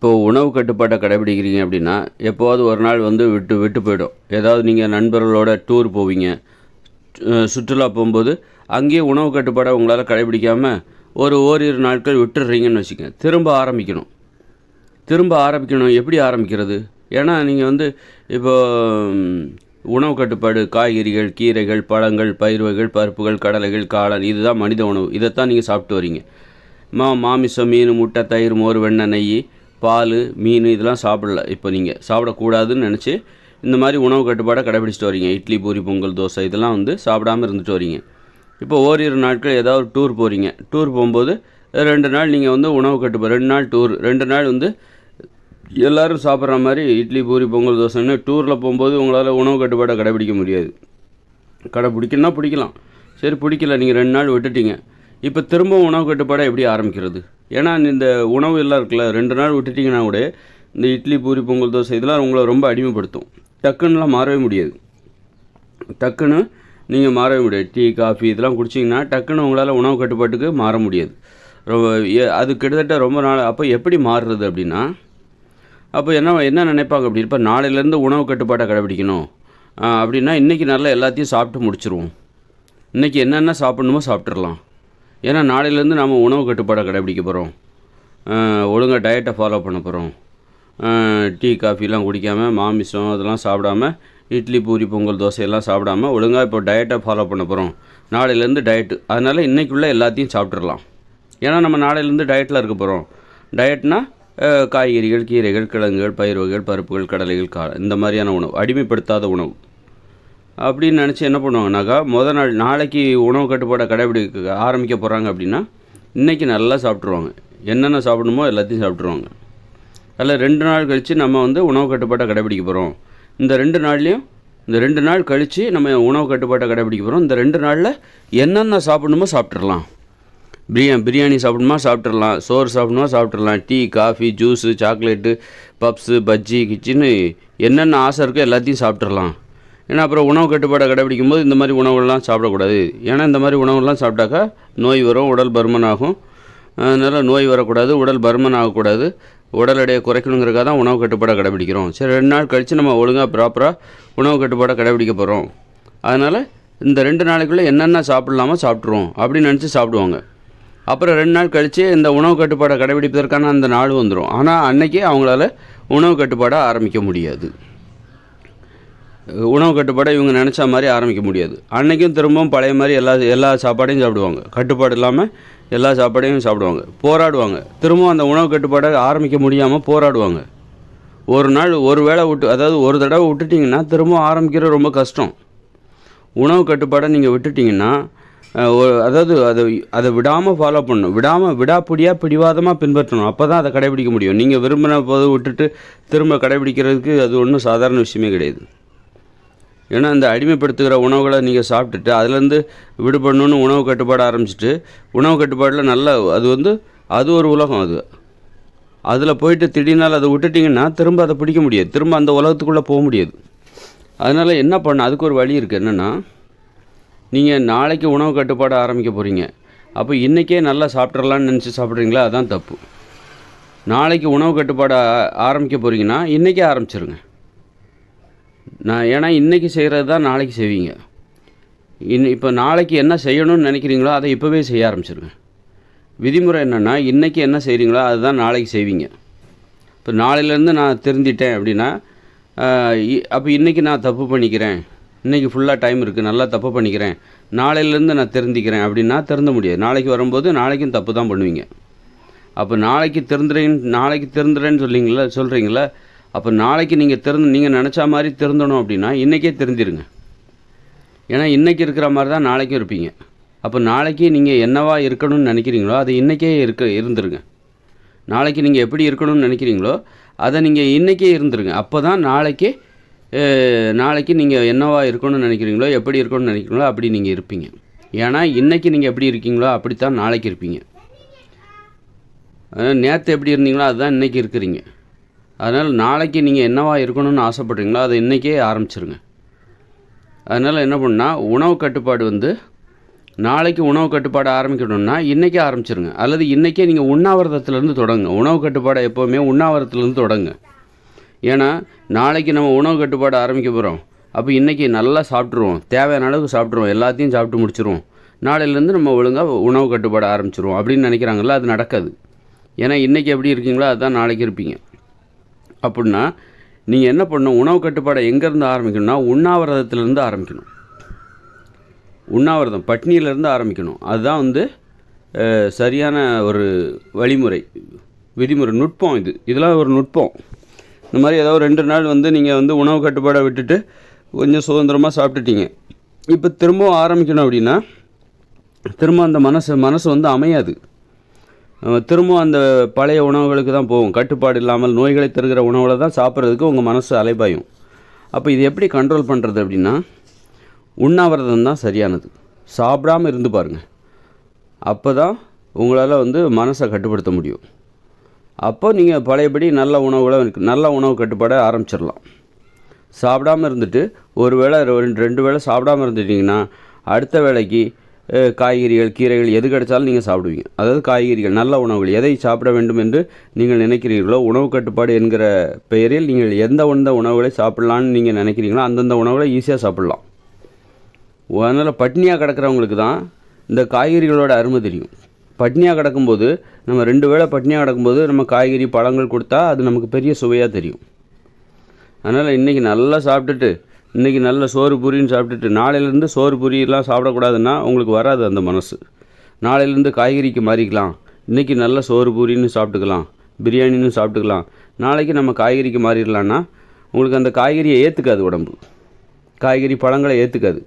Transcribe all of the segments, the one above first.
இப்போது உணவு கட்டுப்பாட்டை கடைபிடிக்கிறீங்க அப்படின்னா எப்போவாது ஒரு நாள் வந்து விட்டு விட்டு போயிடும். ஏதாவது நீங்கள் நண்பர்களோட டூர் போவீங்க. சுற்றுலா போகும்போது அங்கேயே உணவு கட்டுப்பாடை உங்களால் கடைபிடிக்காமல் ஒரு ஓரிரு நாட்கள் விட்டுடுறீங்கன்னு வச்சுக்கோங்க. திரும்ப ஆரம்பிக்கணும். திரும்ப ஆரம்பிக்கணும். எப்படி ஆரம்பிக்கிறது? ஏன்னா நீங்கள் வந்து இப்போ உணவு கட்டுப்பாடு காய்கறிகள் கீரைகள் பழங்கள் பயிர் வகைகள் பருப்புகள் கடலைகள் காளான் இதுதான் மனித உணவு. இதைத்தான் நீங்கள் சாப்பிட்டு வரீங்க. மா மாமிசம் மீன் முட்டை தயிர் மோர் வெண்ணெய் நெய் பால் மீன் இதெல்லாம் சாப்பிடல. இப்போ நீங்கள் சாப்பிடக்கூடாதுன்னு நினச்சி இந்த மாதிரி உணவு கட்டுப்பாடை கடைபிடிச்சிட்டு வரீங்க. இட்லி பூரி பொங்கல் தோசை இதெல்லாம் வந்து சாப்பிடாம இருந்துட்டு வரீங்க. இப்போ ஓரிரு நாட்கள் ஏதாவது டூர் போகிறீங்க டூர் போகும்போது ரெண்டு நாள் நீங்கள் வந்து உணவு கட்டுப்பாடு ரெண்டு நாள் டூர். ரெண்டு நாள் வந்து எல்லோரும் சாப்பிட்ற மாதிரி இட்லி பூரி பொங்கல் தோசைன்னு டூரில் போகும்போது உங்களால் உணவு கட்டுப்பாடை கடைபிடிக்க முடியாது. கடைப்பிடிக்கணும்னா பிடிக்கலாம். சரி பிடிக்கல. நீங்கள் ரெண்டு நாள் விட்டுட்டீங்க. இப்போ திரும்ப உணவு கட்டுப்பாடை எப்படி ஆரம்பிக்கிறது? ஏன்னா இந்த உணவு எல்லாம் இருக்குல்ல ரெண்டு நாள் விட்டுட்டிங்கன்னா கூட இந்த இட்லி பூரி பொங்கல் தோசை இதெல்லாம் உங்களை ரொம்ப அடிமைப்படுத்தும். டக்குன்னுலாம் மாறவே முடியாது. டக்குன்னு நீங்கள் மாறவே முடியாது. டீ காஃபி இதெல்லாம் குடிச்சிங்கன்னா டக்குன்னு உங்களால் உணவு கட்டுப்பாட்டுக்கு மாற முடியாது. ரொம்ப அது கிட்டத்தட்ட ரொம்ப நாள் அப்போ எப்படி மாறுறது அப்படின்னா அப்போ என்ன என்ன நினைப்பாங்க அப்படி இப்போ நாளையிலேருந்து உணவு கட்டுப்பாட்டை கடைபிடிக்கணும். அப்படின்னா இன்றைக்கி நல்லா எல்லாத்தையும் சாப்பிட்டு முடிச்சிருவோம். இன்றைக்கி என்னென்ன சாப்பிட்ணுமோ சாப்பிட்றலாம் ஏன்னா நாளையிலேருந்து நாம் உணவு கட்டுப்பாடை கடைபிடிக்க போகிறோம் ஒழுங்காக டயட்டை ஃபாலோ பண்ண போகிறோம் டீ காஃபிலாம் குடிக்காமல் மாமிசம் அதெல்லாம் சாப்பிடாம இட்லி பூரி பொங்கல் தோசையெல்லாம் சாப்பிடாமல் சாப்பிடாம ஒழுங்காக இப்போ டயட்டை ஃபாலோ பண்ண போகிறோம் நாளையிலேருந்து டயட்டு அதனால் இன்றைக்குள்ளே எல்லாத்தையும் சாப்பிட்றலாம் ஏன்னா நம்ம நாளையிலேருந்து டயட்டில் இருக்க போகிறோம் டயட்னா காய்கறிகள் கீரைகள் கிழங்குகள் பயிர் வகைகள் பருப்புகள் கடலைகள் கா இந்த மாதிரியான உணவு. அடிமைப்படுத்தாத உணவு. அப்படின்னு நினச்சி என்ன பண்ணுவாங்கனாக்கா முத நாள் நாளைக்கு உணவு கட்டுப்பாடை கடைபிடிக்க ஆரம்பிக்க போகிறாங்க அப்படின்னா இன்றைக்கி நல்லா சாப்பிட்ருவாங்க என்னென்ன சாப்பிடணுமோ எல்லாத்தையும் சாப்பிட்ருவாங்க அதில் ரெண்டு நாள் கழித்து நம்ம வந்து உணவு கட்டுப்பாட்டை கடைபிடிக்க போகிறோம் இந்த ரெண்டு நாள்லேயும் இந்த ரெண்டு நாள் கழித்து நம்ம உணவு கட்டுப்பாட்டை கடைபிடிக்க போகிறோம் இந்த ரெண்டு நாளில் என்னென்ன சாப்பிடணுமோ சாப்பிட்றலாம் பிரியா பிரியாணி சாப்பிடணுமா? சாப்பிட்றலாம் சோறு சாப்பிடணுமா? சாப்பிட்றலாம் tea coffee juice chocolate puffs bajji கிச்சின்னு என்னென்ன ஆசை இருக்கோ எல்லாத்தையும் சாப்பிட்றலாம் ஏன்னா அப்புறம் உணவு கட்டுப்பாடை கடைபிடிக்கும் போது இந்த மாதிரி உணவுகள்லாம் சாப்பிடக்கூடாது. ஏன்னா இந்த மாதிரி உணவுகள்லாம் சாப்பிட்டாக்கா நோய் வரும் உடல் பருமன் ஆகும் அதனால் நோய் வரக்கூடாது உடல் பருமன் ஆகக்கூடாது உடல் எடையை குறைக்கணுங்கிறக்காக தான் உணவு கட்டுப்பாடை கடைபிடிக்கிறோம் சரி ரெண்டு நாள் கழித்து நம்ம ஒழுங்காக ப்ராப்பராக உணவு கட்டுப்பாடை கடைபிடிக்க போகிறோம் அதனால் இந்த ரெண்டு நாளைக்குள்ளே என்னென்ன சாப்பிட்லாமோ சாப்பிட்ருவோம் அப்படின்னு நினச்சி சாப்பிடுவாங்க. அப்புறம் ரெண்டு நாள் கழித்து இந்த உணவு கட்டுப்பாடை கடைபிடிப்பதற்கான அந்த நாள் வந்துடும் ஆனால் அன்னைக்கே அவங்களால உணவு கட்டுப்பாடை ஆரம்பிக்க முடியாது. உணவு கட்டுப்பாடை இவங்க நினச்ச மாதிரி ஆரம்பிக்க முடியாது. அன்றைக்கும் திரும்பவும் பழைய மாதிரி எல்லா எல்லா சாப்பாடையும் சாப்பிடுவாங்க. கட்டுப்பாடு இல்லாமல் எல்லா சாப்பாடையும் சாப்பிடுவாங்க. போராடுவாங்க. திரும்பவும் அந்த உணவு கட்டுப்பாடை ஆரம்பிக்க முடியாமல் போராடுவாங்க. ஒரு நாள் ஒரு வேளை விட்டு அதாவது ஒரு தடவை விட்டுட்டிங்கன்னா திரும்பவும் ஆரம்பிக்கிறது ரொம்ப கஷ்டம். உணவு கட்டுப்பாடை நீங்கள் விட்டுட்டிங்கன்னா அதாவது அதை அதை விடாமல் ஃபாலோ பண்ணணும். விடாமல் விடாப்பிடியாக பிடிவாதமாக பின்பற்றணும். அப்போ தான் அதை கடைபிடிக்க முடியும். நீங்கள் விரும்பின போது விட்டுட்டு திரும்ப கடைபிடிக்கிறதுக்கு அது ஒன்றும் சாதாரண விஷயமே கிடையாது. ஏன்னா இந்த அடிமைப்படுத்துகிற உணவுகளை நீங்கள் சாப்பிட்டுட்டு அதுலேருந்து விடுபடணும்னு உணவு கட்டுப்பாடு ஆரம்பிச்சிட்டு உணவு கட்டுப்பாடில் நல்ல அது வந்து அது ஒரு உலகம் அது. அதில் போயிட்டு திடீர்னால அதை விட்டுட்டிங்கன்னா திரும்ப அதை பிடிக்க முடியாது. திரும்ப அந்த உலகத்துக்குள்ளே போக முடியாது. அதனால் என்ன பண்ண அதுக்கு ஒரு வழி இருக்குது என்னென்னா நீங்கள் நாளைக்கு உணவு கட்டுப்பாடு ஆரம்பிக்க போகிறீங்க அப்போ இன்றைக்கே நல்லா சாப்பிட்றலான்னு நினச்சி சாப்பிட்றீங்களா? அதுதான் தப்பு. நாளைக்கு உணவு கட்டுப்பாடு ஆரம்பிக்க போகிறீங்கன்னா இன்றைக்கே ஆரம்பிச்சிருங்க. நான் ஏன்னா இன்றைக்கி செய்கிறது தான் நாளைக்கு செய்வீங்க. இன் இப்போ நாளைக்கு என்ன செய்யணும்னு நினைக்கிறீங்களோ அதை இப்போவே செய்ய ஆரம்பிச்சிருங்க விதிமுறை என்னென்னா இன்றைக்கி என்ன செய்கிறீங்களோ அதுதான் நாளைக்கு செய்வீங்க. இப்போ நாளையிலேருந்து நான் திருந்திட்டேன் அப்படின்னா அப்போ இன்றைக்கி நான் தப்பு பண்ணிக்கிறேன். இன்றைக்கி ஃபுல்லாக டைம் இருக்குது நல்லா தப்பு பண்ணிக்கிறேன். நாளையிலேருந்து நான் திருந்திக்கிறேன் அப்படின்னா திருந்த முடியாது. நாளைக்கு வரும்போது நாளைக்கும் தப்பு தான் பண்ணுவீங்க. அப்போ நாளைக்கு திருந்துறேன்னு நாளைக்கு திருந்துறேன்னு சொல்லிங்களா சொல்கிறீங்களா அப்போ நாளைக்கு நீங்கள் திறந்து நீங்கள் நினச்சா மாதிரி திருந்தணும் அப்படின்னா இன்றைக்கே திருந்திருங்க. ஏன்னா இன்றைக்கி இருக்கிற மாதிரி தான் நாளைக்கும் இருப்பீங்க. அப்போ நாளைக்கு நீங்கள் என்னவா இருக்கணும்னு நினைக்கிறீங்களோ அது இன்றைக்கே இருக்க இருந்துருங்க. நாளைக்கு நீங்கள் எப்படி இருக்கணும்னு நினைக்கிறீங்களோ அதை நீங்கள் இன்றைக்கே இருந்துருங்க. அப்போ தான் நாளைக்கு நாளைக்கு நீங்கள் என்னவா இருக்கணும்னு நினைக்கிறீங்களோ எப்படி இருக்கணும்னு நினைக்கிறீங்களோ அப்படி நீங்கள் இருப்பீங்க. ஏன்னா இன்றைக்கி நீங்கள் எப்படி இருக்கீங்களோ அப்படித்தான் நாளைக்கு இருப்பீங்க. நேற்று எப்படி இருந்தீங்களோ அதுதான் இன்றைக்கி இருக்கிறீங்க. அதனால் நாளைக்கு நீங்கள் என்னவா இருக்கணும்னு ஆசைப்பட்றீங்களோ அதை இன்றைக்கே ஆரம்பிச்சிருங்க. அதனால் என்ன பண்ணால் உணவு கட்டுப்பாடு வந்து நாளைக்கு உணவு கட்டுப்பாடு ஆரம்பிக்கணும்னா இன்றைக்கே ஆரம்பிச்சிருங்க. அல்லது இன்றைக்கே நீங்கள் உண்ணாவிரதத்துலேருந்து தொடங்க. உணவு கட்டுப்பாடை எப்போவுமே உண்ணாவிரதத்துலேருந்து தொடங்க. ஏன்னா நாளைக்கு நம்ம உணவு கட்டுப்பாடு ஆரம்பிக்க போகிறோம் அப்போ இன்றைக்கி நல்லா சாப்பிட்ருவோம் தேவையான அளவுக்கு சாப்பிட்ருவோம் எல்லாத்தையும் சாப்பிட்டு முடிச்சிருவோம். நாளையிலேருந்து நம்ம ஒழுங்காக உணவு கட்டுப்பாடு ஆரம்பிச்சிருவோம் அப்படின்னு நினைக்கிறாங்கல்ல அது நடக்காது. ஏன்னா இன்றைக்கி எப்படி இருக்கீங்களோ அதுதான் நாளைக்கு இருப்பீங்க. அப்படின்னா நீங்கள் என்ன பண்ணணும்? உணவு கட்டுப்பாடை எங்கேருந்து ஆரம்பிக்கணும்னா உண்ணாவிரதத்துலேருந்து ஆரம்பிக்கணும். உண்ணாவிரதம் பட்னியிலேருந்து ஆரம்பிக்கணும். அதுதான் வந்து சரியான ஒரு வழிமுறை விதிமுறை நுட்பம் இது. இதெல்லாம் ஒரு நுட்பம். இந்த மாதிரி ஏதோ ரெண்டு நாள் வந்து நீங்கள் வந்து உணவு கட்டுப்பாடை விட்டுட்டு கொஞ்சம் சுதந்திரமாக சாப்பிட்டுட்டீங்க. இப்போ திரும்பவும் ஆரம்பிக்கணும் அப்படின்னா திரும்ப அந்த மனசு மனசு வந்து அமையாது. திரும்பவும் அந்த பழைய உணவுகளுக்கு தான் போகும். கட்டுப்பாடு இல்லாமல் நோய்களை தருகிற உணவுகளை தான் சாப்பிட்றதுக்கு உங்கள் மனசு அலைபாயும். அப்போ இது எப்படி கண்ட்ரோல் பண்ணுறது அப்படின்னா உண்ணாவிரதம் தான் சரியானது. சாப்பிடாம இருந்து பாருங்கள் அப்போ தான் உங்களால் வந்து மனசை கட்டுப்படுத்த முடியும். அப்போ நீங்கள் பழையபடி நல்ல உணவுகளை நல்ல உணவு கட்டுப்பாட ஆரம்பிச்சிடலாம். சாப்பிடாம இருந்துட்டு ஒரு வேளை ரெண்டு ரெண்டு வேளை சாப்பிடாம இருந்துட்டீங்கன்னா அடுத்த வேளைக்கு காய்கறிகள் கீரைகள் எது கிடைச்சாலும் நீங்கள் சாப்பிடுவீங்க. அதாவது காய்கறிகள் நல்ல உணவுகள். எதை சாப்பிட வேண்டும் என்று நீங்கள் நினைக்கிறீர்களோ உணவு கட்டுப்பாடு என்கிற பெயரில் நீங்கள் எந்த எந்த உணவுகளை சாப்பிட்லான்னு நீங்கள் நினைக்கிறீங்களோ அந்தந்த உணவுகளை ஈஸியாக சாப்பிட்லாம். அதனால் பட்னியாக கிடக்கிறவங்களுக்கு தான் இந்த காய்கறிகளோட அருமை தெரியும். பட்னியாக கிடக்கும்போது நம்ம ரெண்டு வேளை பட்னியாக கிடக்கும்போது நம்ம காய்கறி பழங்கள் கொடுத்தா அது நமக்கு பெரிய சுவையாக தெரியும். அதனால் இன்றைக்கி நல்லா சாப்பிட்டுட்டு இன்றைக்கி நல்ல சோறு பூரின்னு சாப்பிட்டுட்டு நாளையிலேருந்து சோறு பூரியெல்லாம் சாப்பிடக்கூடாதுன்னா உங்களுக்கு வராது அந்த மனசு. நாளையிலேருந்து காய்கறிக்கு மாறிக்கலாம். இன்றைக்கி நல்ல சோறு பூரின்னு சாப்பிட்டுக்கலாம். பிரியாணின்னு சாப்பிட்டுக்கலாம். நாளைக்கு நம்ம காய்கறிக்கு மாறிடலான்னா உங்களுக்கு அந்த காய்கறியை ஏற்றுக்காது உடம்பு. காய்கறி பழங்களை ஏற்றுக்காது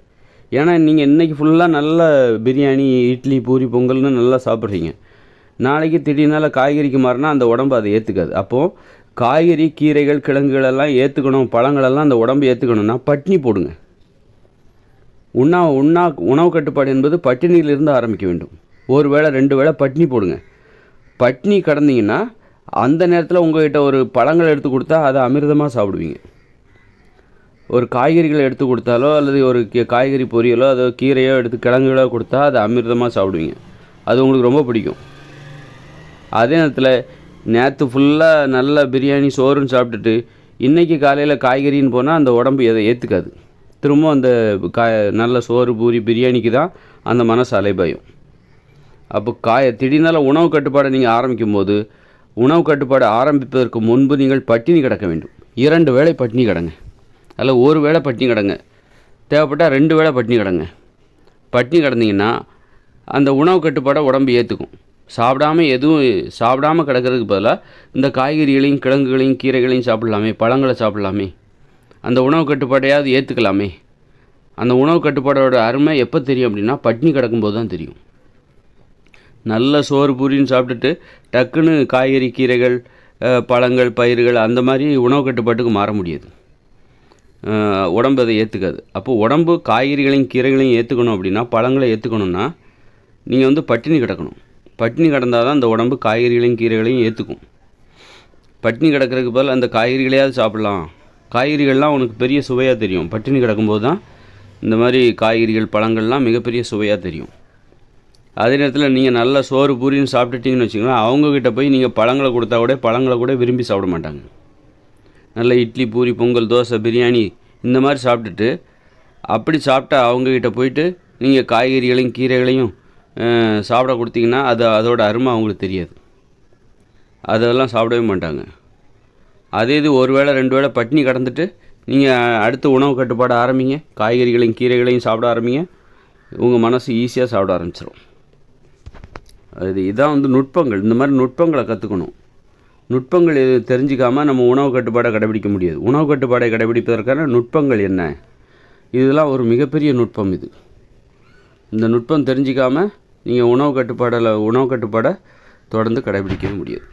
ஏன்னா நீங்கள் இன்றைக்கி ஃபுல்லாக நல்ல பிரியாணி இட்லி பூரி பொங்கல்னு நல்லா சாப்பிட்றீங்க. நாளைக்கு திடீர்னால காய்கறிக்கு மாறினா அந்த உடம்பு அதை ஏற்றுக்காது அப்போது காய்கறி கீரைகள் கிழங்குகள் எல்லாம் ஏற்றுக்கணும் பழங்களெல்லாம் அந்த உடம்பு ஏற்றுக்கணும்னா பட்னி போடுங்க. உண்ணா உண்ணா உணவு கட்டுப்பாடு என்பது பட்டினியிலிருந்து ஆரம்பிக்க வேண்டும். ஒரு வேளை ரெண்டு வேளை பட்னி போடுங்க. பட்னி கடந்தீங்கன்னா அந்த நேரத்தில் உங்கள்கிட்ட ஒரு பழங்கள் எடுத்து கொடுத்தா அதை அமிர்தமாக சாப்பிடுவீங்க. ஒரு காய்கறிகளை எடுத்து கொடுத்தாலோ அல்லது ஒரு காய்கறி பொரியலோ அதோ கீரையோ எடுத்து கிழங்குகளோ கொடுத்தா அதை அமிர்தமாக சாப்பிடுவீங்க. அது உங்களுக்கு ரொம்ப பிடிக்கும். அதே நேரத்தில் நேற்று ஃபுல்லாக நல்ல பிரியாணி சோறுன்னு சாப்பிட்டுட்டு இன்றைக்கி காலையில் காய்கறின்னு போனால் அந்த உடம்பு எதை ஏற்றுக்காது திரும்ப அந்த கா நல்ல சோறு பூரி பிரியாணிக்கு தான் அந்த மனசு அலைபாயும் அப்போ காய திடீர்னால உணவு கட்டுப்பாடை நீங்கள் ஆரம்பிக்கும் போது உணவு கட்டுப்பாடு ஆரம்பிப்பதற்கு முன்பு நீங்கள் பட்டினி கிடக்க வேண்டும். இரண்டு வேளை பட்டினி கிடங்க. அல்ல ஒரு வேளை பட்டினி கிடங்க. தேவைப்பட்டால் ரெண்டு வேளை பட்டினி கிடங்க. பட்டினி கிடந்தீங்கன்னா அந்த உணவு கட்டுப்பாடை உடம்பு ஏற்றுக்கும் சாப்பிடாம எதுவும் சாப்பிடாம கிடக்கிறதுக்கு பதிலாக இந்த காய்கறிகளையும் கிழங்குகளையும் கீரைகளையும் சாப்பிடலாமே பழங்களை சாப்பிடலாமே. அந்த உணவு கட்டுப்பாட்டையாவது ஏற்றுக்கலாமே அந்த உணவு கட்டுப்பாடோட அருமை எப்போ தெரியும் அப்படின்னா பட்டினி கிடக்கும்போது தான் தெரியும். நல்ல சோறு பூரின்னு சாப்பிட்டுட்டு டக்குன்னு காய்கறி கீரைகள் பழங்கள் பயிர்கள் அந்த மாதிரி உணவு கட்டுப்பாட்டுக்கு மாற முடியாது. உடம்பு அதை ஏற்றுக்காது அப்போ உடம்பு காய்கறிகளையும் கீரைகளையும் ஏற்றுக்கணும் அப்படின்னா பழங்களை ஏற்றுக்கணும்னா நீங்கள் வந்து பட்டினி கிடக்கணும். பட்னி கிடந்தால் தான் அந்த உடம்பு காய்கறிகளையும் கீரைகளையும் ஏற்றுக்கும் பட்னி கிடக்கிறதுக்கு பதில் அந்த காய்கறிகளையாவது சாப்பிட்லாம். காய்கறிகள்லாம் உனக்கு பெரிய சுவையாக தெரியும். பட்டினி கிடக்கும்போது தான் இந்த மாதிரி காய்கறிகள் பழங்கள்லாம் மிகப்பெரிய சுவையாக தெரியும். அதே நேரத்தில் நீங்கள் நல்லா சோறு பூரின்னு சாப்பிட்டுட்டிங்கன்னு வச்சுக்கோங்களேன் அவங்கக்கிட்ட போய் நீங்கள் பழங்களை கொடுத்தா கூட பழங்களை கூட விரும்பி சாப்பிட மாட்டாங்க. நல்ல இட்லி பூரி பொங்கல் தோசை பிரியாணி இந்த மாதிரி சாப்பிட்டுட்டு அப்படி சாப்பிட்டா அவங்கக்கிட்ட போயிட்டு நீங்கள் காய்கறிகளையும் கீரைகளையும் சாப்பிட கொடுத்தீங்கன்னா அது அதோட அருமை அவங்களுக்கு தெரியாது. அதெல்லாம் சாப்பிடவே மாட்டாங்க. அதே இது ஒரு வேளை ரெண்டு வேளை பட்டினி கடந்துட்டு நீங்கள் அடுத்த உணவு கட்டுப்பாடு ஆரம்பிங்க. காய்கறிகளையும் கீரைகளையும் சாப்பிட ஆரம்பிங்க. உங்கள் மனசு ஈஸியாக சாப்பிட ஆரம்பிச்சிடும் அது இதான் வந்து நுட்பங்கள். இந்த மாதிரி நுட்பங்களை கற்றுக்கணும் நுட்பங்கள் எது தெரிஞ்சிக்காமல் நம்ம உணவு கட்டுப்பாடை கடைபிடிக்க முடியாது. உணவு கட்டுப்பாடை கடைபிடிப்பதற்கான நுட்பங்கள் என்ன? இதெல்லாம் ஒரு மிகப்பெரிய நுட்பம் இது. இந்த நுட்பம் தெரிஞ்சிக்காமல் நீங்கள் உணவு கட்டுப்பாடில் உணவு கட்டுப்பாடை தொடர்ந்து கடைபிடிக்கவே முடியாது.